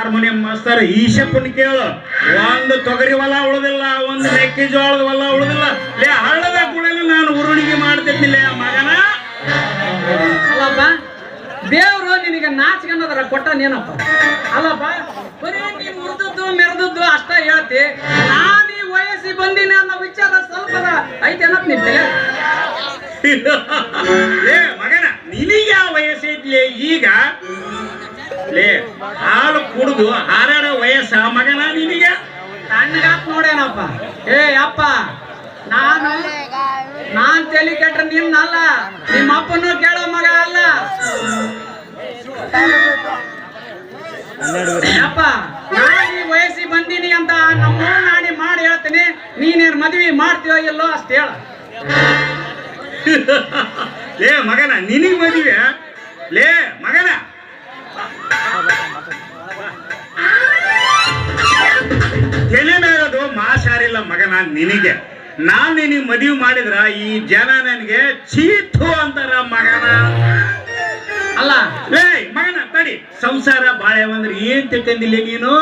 Harmonium master ಈಶಪ್ಪನ ಕೇಳು. ಒಂದು ತೊಗರಿ ಹೊಲ ಉಳಿದಿಲ್ಲ ಒಂದು ಮೆಕ್ಕೆಜೋಳದ ಹೊಲ ಉಳಿದಿಲ್ಲ. ಲೇ ಹಳ್ಳದ ಕುಳಲು ನಾನು ಉರುಣಿಗೆ ಮಾಡ್ತಿದ್ದಿಲ್ಲ ಮಗನ. ಅಲ್ಲಪ್ಪ ದೇವ್ರು ನಿನಗೆ ನಾಚ್ಕೊಂಡದ್ರ ಕೊಟ್ಟ ನೀನಪ್ಪ. ಅಲ್ಲಪ್ಪ ಬರೀ ನೀ ಮುರಿದದ್ದು ಮೆರೆದದ್ದು ಅಷ್ಟ ಹೇಳ್ತಿ. ನಾನು ಈ ವಯಸ್ಸಿಗೆ ಬಂದಿನ ಅನ್ನೋ ವಿಚಾರ ಸ್ವಲ್ಪ ಐತೆನಪ್ಪ ತಲೆ ಲೇ ಮಗನ ನಿನಗೆ ಯಾವ ವಯಸ್ಸೈತಿ ಈಗ ಲೇ ಹಾಲು ಕುಡಿದು ಹಾರಾಡ ವಯಸ್ಸ ಮಗನ ನಿನಗೆ? ತಣ್ಣಗಾತ್ ನೋಡೇನಪ್ಪ ಏ ಅಪ್ಪ ನಾನು ನಾನ್ ತಲೆ ಕೆಟ್ರೆ ನಿನ್ನಲ್ಲ ನಿಮ್ಮ ಅಪ್ಪನೂ ಕೇಳೋ ಮಗ ಅಲ್ಲ. ಅಪ್ಪ ನಾನು ಈ ವಯಸ್ಸಿಗೆ ಬಂದೀನಿ ಅಂತ ನಮ್ಮ ನಾಡಿ ಮಾಡಿ ಹೇಳ್ತೀನಿ. ನೀನೇನ್ ಮದ್ವಿ ಮಾಡ್ತೀಯೋ ಇಲ್ಲೋ ಅಷ್ಟು ಹೇಳ. ಲೇ ಮಗನ ನಿನಗೆ ಮದುವೆ ಲೇ ಮಗನ ತಲೆ ಮೇಲದು ಮಾಸಾರಿಲ್ಲ ಮಗನ ನಿನಗೆ. ನಾನು ನಿನಗೆ ಮದುವೆ ಮಾಡಿದ್ರ ಈ ಜನ ನನಗೆ ಚೀತು ಅಂತಾರ ಮಗನ. ಅಲ್ಲ ಏ ಮಗನ ತಡಿ. ಸಂಸಾರ ಬಾಳೆ ಬಂದ್ರೆ ಏನ್ ತಿಳ್ಕೊಂಡಿಲ್ಲ ನೀನು?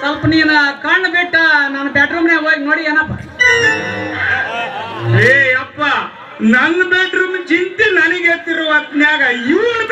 ಸ್ವಲ್ಪ ನೀನ ಕಣ್ಣು ಬಿಟ್ಟ ನನ್ನ ಬೆಡ್ರೂಮ್ನಾಗ ಹೋಗಿ ನೋಡಿ ಏನಪ್ಪ. ಏ ಅಪ್ಪ ನನ್ನ ಬೆಡ್ರೂಮ್ ಚಿಂತೆ ನನಗೆ ಎತ್ತಿರುವ ಹೊತ್ನ್ಯಾಗ ಇವನ್ ಬೆಡ್ರೂಮ್ ನೋಡ್ಬೇಕಂತ